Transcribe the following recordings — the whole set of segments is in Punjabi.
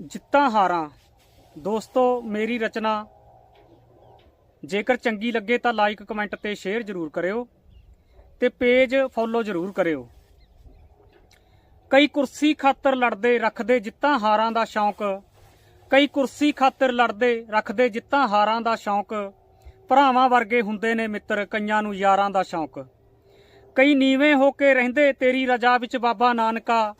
ਜਿੱਤਾਂ ਹਾਰਾਂ। ਦੋਸਤੋ, ਮੇਰੀ ਰਚਨਾ। ਜੇਕਰ ਚੰਗੀ ਲੱਗੇ ਤਾਂ ਲਾਈਕ ਕਮੈਂਟ ਤੇ ਸ਼ੇਅਰ ਜ਼ਰੂਰ ਕਰਿਓ ਤੇ ਪੇਜ ਫੋਲੋ ਜ਼ਰੂਰ ਕਰਿਓ। ਕਈ ਕੁਰਸੀ ਖਾਤਰ ਲੜਦੇ ਰੱਖਦੇ ਜਿੱਤਾਂ ਹਾਰਾਂ ਦਾ ਸ਼ੌਂਕ। ਕਈ ਕੁਰਸੀ ਖਾਤਰ ਲੜਦੇ ਰੱਖਦੇ ਜਿੱਤਾਂ ਹਾਰਾਂ ਦਾ ਸ਼ੌਂਕ। ਭਰਾਵਾਂ ਵਰਗੇ ਹੁੰਦੇ ਨੇ ਮਿੱਤਰ, ਕਈਆਂ ਨੂੰ ਯਾਰਾਂ ਦਾ ਸ਼ੌਂਕ। ਕਈ ਨੀਵੇਂ ਹੋ ਕੇ ਰਹਿੰਦੇ, ਤੇਰੀ ਰਜਾ ਵਿੱਚ ਬਾਬਾ ਨਾਨਕਾ।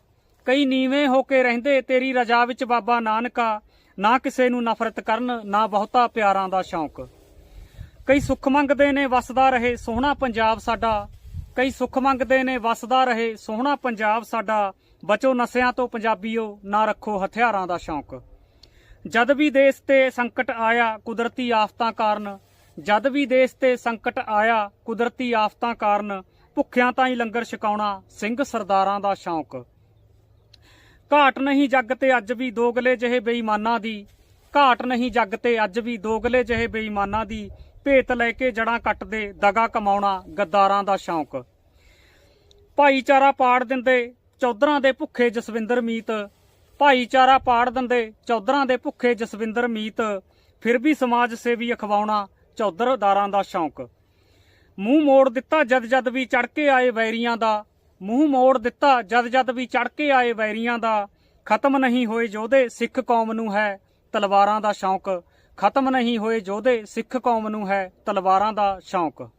ਕਈ ਨੀਵੇਂ ਹੋ ਕੇ ਰਹਿੰਦੇ, ਤੇਰੀ ਰਜਾ ਵਿੱਚ ਬਾਬਾ ਨਾਨਕਾ, ਨਾ ਕਿਸੇ ਨੂੰ ਨਫ਼ਰਤ ਕਰਨ, ਨਾ ਬਹੁਤਾ ਪਿਆਰਾਂ ਦਾ ਸ਼ੌਂਕ। ਕਈ ਸੁੱਖ ਮੰਗਦੇ ਨੇ, ਵਸਦਾ ਰਹੇ, ਸੋਹਣਾ ਪੰਜਾਬ ਸਾਡਾ। ਕਈ ਸੁੱਖ ਮੰਗਦੇ ਨੇ, ਵਸਦਾ ਰਹੇ, ਸੋਹਣਾ ਪੰਜਾਬ ਸਾਡਾ। ਬਚੋ ਨਸ਼ਿਆਂ ਤੋਂ ਪੰਜਾਬੀਓ, ਨਾ ਰੱਖੋ ਹਥਿਆਰਾਂ ਦਾ ਸ਼ੌਂਕ। ਜਦ ਵੀ ਦੇਸ਼ ਤੇ ਸੰਕਟ ਆਇਆ, ਕੁਦਰਤੀ ਆਫਤਾਂ ਕਾਰਨ। ਜਦ ਵੀ ਦੇਸ਼ ਤੇ ਸੰਕਟ ਆਇਆ, ਕੁਦਰਤੀ ਆਫਤਾਂ ਕਾਰਨ। ਭੁੱਖਿਆਂ ਤਾਂ ਹੀ ਲੰਗਰ ਛਕਾਉਣਾ, ਸਿੰਘ ਸਰਦਾਰਾਂ ਦਾ ਸ਼ੌਂਕ। ਘਾਟ ਨਹੀਂ ਜੱਗ ਤੇ ਅੱਜ ਵੀ ਦੋਗਲੇ ਜਿਹੇ ਬੇਈਮਾਨਾਂ ਦੀ। ਘਾਟ ਨਹੀਂ ਜੱਗ ਤੇ ਅੱਜ ਵੀ ਦੋਗਲੇ ਜਿਹੇ ਬੇਈਮਾਨਾਂ ਦੀ। ਭੇਤ ਲੈ ਕੇ ਜੜਾਂ ਕੱਟਦੇ, ਦਗਾ ਕਮਾਉਣਾ ਗੱਦਾਰਾਂ ਦਾ ਸ਼ੌਂਕ। ਭਾਈਚਾਰਾ ਪਾੜ ਦਿੰਦੇ ਚੌਧਰਾਂ ਦੇ ਭੁੱਖੇ ਜਸਵਿੰਦਰ ਮੀਤ। ਭਾਈਚਾਰਾ ਪਾੜ ਦਿੰਦੇ ਚੌਧਰਾਂ ਦੇ ਭੁੱਖੇ ਜਸਵਿੰਦਰ ਮੀਤ। ਫਿਰ ਵੀ ਸਮਾਜ ਸੇਵੀ ਅਖਵਾਉਣਾ ਚੌਧਰਦਾਰਾਂ ਦਾ ਸ਼ੌਂਕ। ਮੂੰਹ ਮੋੜ ਦਿੱਤਾ ਜਦ ਜਦ ਵੀ ਚੜ ਕੇ ਆਏ ਵੈਰੀਆਂ ਦਾ। ਮੂੰਹ ਮੋੜ ਦਿੱਤਾ, ਜਦ ਜਦ ਵੀ ਚੜ ਕੇ ਆਏ ਵੈਰੀਆਂ ਦਾ। ਖਤਮ ਨਹੀਂ ਹੋਏ ਯੋਧੇ ਸਿੱਖ ਕੌਮ ਨੂੰ ਹੈ ਤਲਵਾਰਾਂ ਦਾ ਸ਼ੌਂਕ। ਖਤਮ ਨਹੀਂ ਹੋਏ ਯੋਧੇ ਸਿੱਖ ਕੌਮ ਨੂੰ ਹੈ ਤਲਵਾਰਾਂ ਦਾ ਸ਼ੌਂਕ।